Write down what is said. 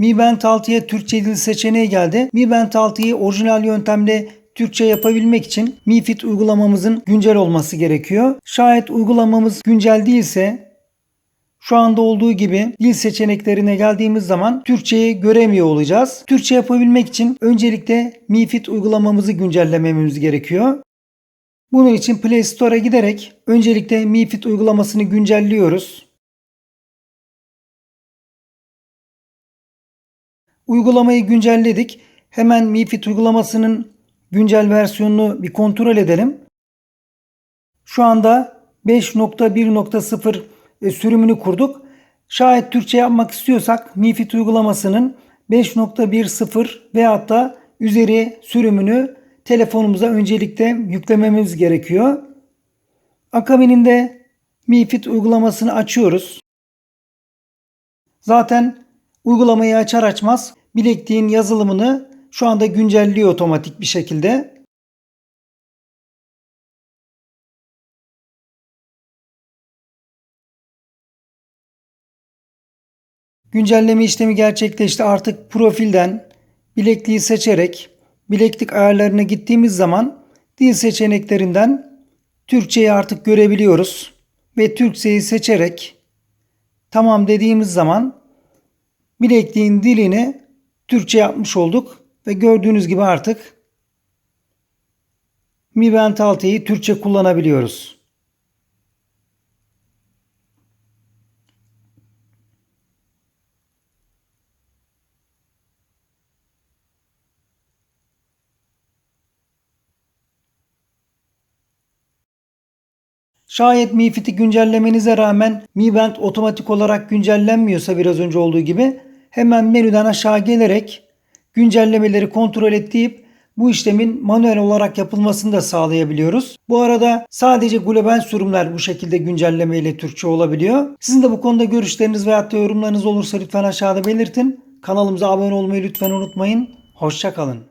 Mi Band 6'ya Türkçe dil seçeneği geldi. Mi Band 6'yı orijinal yöntemle Türkçe yapabilmek için Mi Fit uygulamamızın güncel olması gerekiyor. Şayet uygulamamız güncel değilse şu anda olduğu gibi dil seçeneklerine geldiğimiz zaman Türkçeyi göremiyor olacağız. Türkçe yapabilmek için öncelikle Mi Fit uygulamamızı güncellememiz gerekiyor. Bunun için Play Store'a giderek öncelikle Mi Fit uygulamasını güncelliyoruz. Uygulamayı güncelledik. Hemen Mi Fit uygulamasının güncel versiyonunu bir kontrol edelim. Şu anda 5.1.0 e, sürümünü kurduk. Şayet Türkçe yapmak istiyorsak Mi Fit uygulamasının 5.1.0 veyahut da üzeri sürümünü telefonumuza öncelikle yüklememiz gerekiyor. Akabininde Mi Fit uygulamasını açıyoruz. Zaten uygulamayı açar açmaz bilekliğin yazılımını şu anda güncelliyor otomatik bir şekilde. Güncelleme işlemi gerçekleşti. Artık profilden bilekliği seçerek bileklik ayarlarına gittiğimiz zaman dil seçeneklerinden Türkçeyi artık görebiliyoruz. Ve Türkçeyi seçerek tamam dediğimiz zaman bilekliğin dilini Türkçe yapmış olduk. Ve gördüğünüz gibi artık Mi Band 6'yı Türkçe kullanabiliyoruz. Şayet Mi Fit'i güncellemenize rağmen Mi Band otomatik olarak güncellenmiyorsa biraz önce olduğu gibi hemen menüden aşağı gelerek güncellemeleri kontrol et bu işlemin manuel olarak yapılmasını da sağlayabiliyoruz. Bu arada sadece global sürümler bu şekilde güncelleme ile Türkçe olabiliyor. Sizin de bu konuda görüşleriniz veya yorumlarınız olursa lütfen aşağıda belirtin. Kanalımıza abone olmayı lütfen unutmayın. Hoşçakalın.